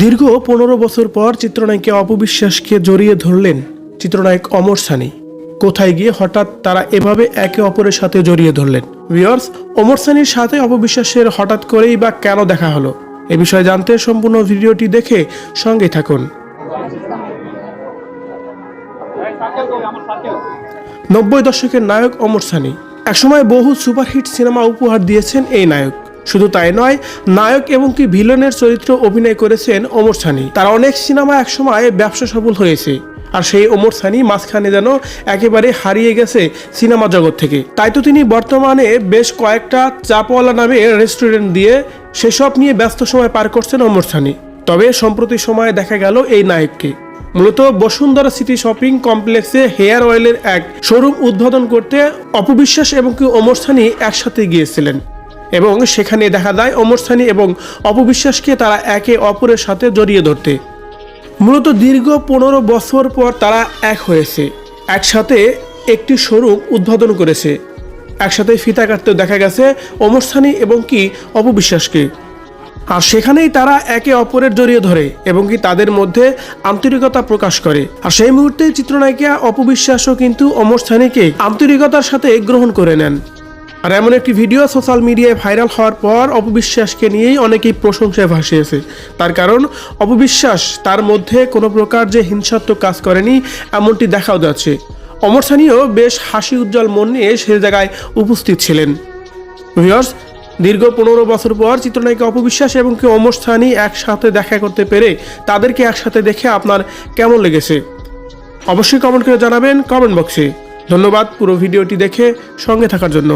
দীর্ঘ পনেরো বছর পর চিত্রনায়িকা অপবিশ্বাসকে জড়িয়ে ধরলেন চিত্রনায়ক অমর সানি। কোথায় গিয়ে হঠাৎ তারা এভাবে একে অপরের সাথে জড়িয়ে ধরলেন? ভিওর্স অমর সানির সাথে অপবিশ্বাসের হঠাৎ করেই বা কেন দেখা হলো? এ বিষয়ে জানতে সম্পূর্ণ ভিডিওটি দেখে সঙ্গে থাকুন। নব্বই দশকের নায়ক অমর সানি। একসময় বহু সুপারহিট সিনেমা উপহার দিয়েছেন এই নায়ক। শুধু তাই নয়, নায়ক এবং কি ভিলেনের চরিত্র অভিনয় করেছেন অমর সানি। তার অনেক সিনেমা একসময় ব্যবসা সফল হয়েছে, আর সেই অমর সানি মাঝখানে যেন একেবারে হারিয়ে গেছে সিনেমা জগৎ থেকে। তাই তো তিনি বর্তমানে বেশ কয়েকটা চাপওয়ালা নামে রেস্টুরেন্ট দিয়ে সেসব নিয়ে ব্যস্ত সময় পার করছেন অমর সানি। তবে সম্প্রতি সময়ে দেখা গেল এই নায়ককে। মূলত বসুন্ধরা সিটি শপিং কমপ্লেক্সে হেয়ার অয়েলের এক শোরুম উদ্বোধন করতে অপবিশ্বাস এবং কি অমর সানি একসাথে গিয়েছিলেন। এবং সেখানে দেখা যায় অমর সানি এবং অপবিশ্বাসকে তারা একে অপরের সাথে জড়িয়ে ধরতে। মূলত দীর্ঘ পনেরো বছর পর তারা এক হয়েছে। একসাথে একটি শোরুম উদ্বোধন করেছে। একসাথে ফিতা কাটতেও দেখা গেছে অমর সানি এবং কি অপবিশ্বাসকে। আর সেখানেই তারা একে অপরের জড়িয়ে ধরে এবং কি তাদের মধ্যে আন্তরিকতা প্রকাশ করে। আর সেই মুহূর্তে চিত্রনায়িকা অপবিশ্বাসও কিন্তু অমর সানিকে আন্তরিকতার সাথে গ্রহণ করে নেন। আর এমন একটি ভিডিও সোশ্যাল মিডিয়ায় ভাইরাল হওয়ার পর অপবিশ্বাসকে নিয়েই অনেকেই প্রশংসায় ভাসিয়েছে। তার কারণ, অপবিশ্বাস তার মধ্যে কোনো প্রকার যে হিংসাত্মক কাজ করেনি, এমনটি দেখাও যাচ্ছে। অমর সানিও বেশ হাসি উজ্জ্বল মন নিয়ে সে জায়গায় উপস্থিত ছিলেন। ভিউয়ার্স দীর্ঘ পনেরো বছর পর চিত্রনায়িকা অপবিশ্বাস এবং কি অমর সানি একসাথে দেখা করতে পেরে তাদেরকে একসাথে দেখে আপনার কেমন লেগেছে? অবশ্যই কমেন্ট করে জানাবেন কমেন্ট বক্সে ধন্যবাদ পুরো ভিডিওটি দেখে সঙ্গে থাকার জন্য।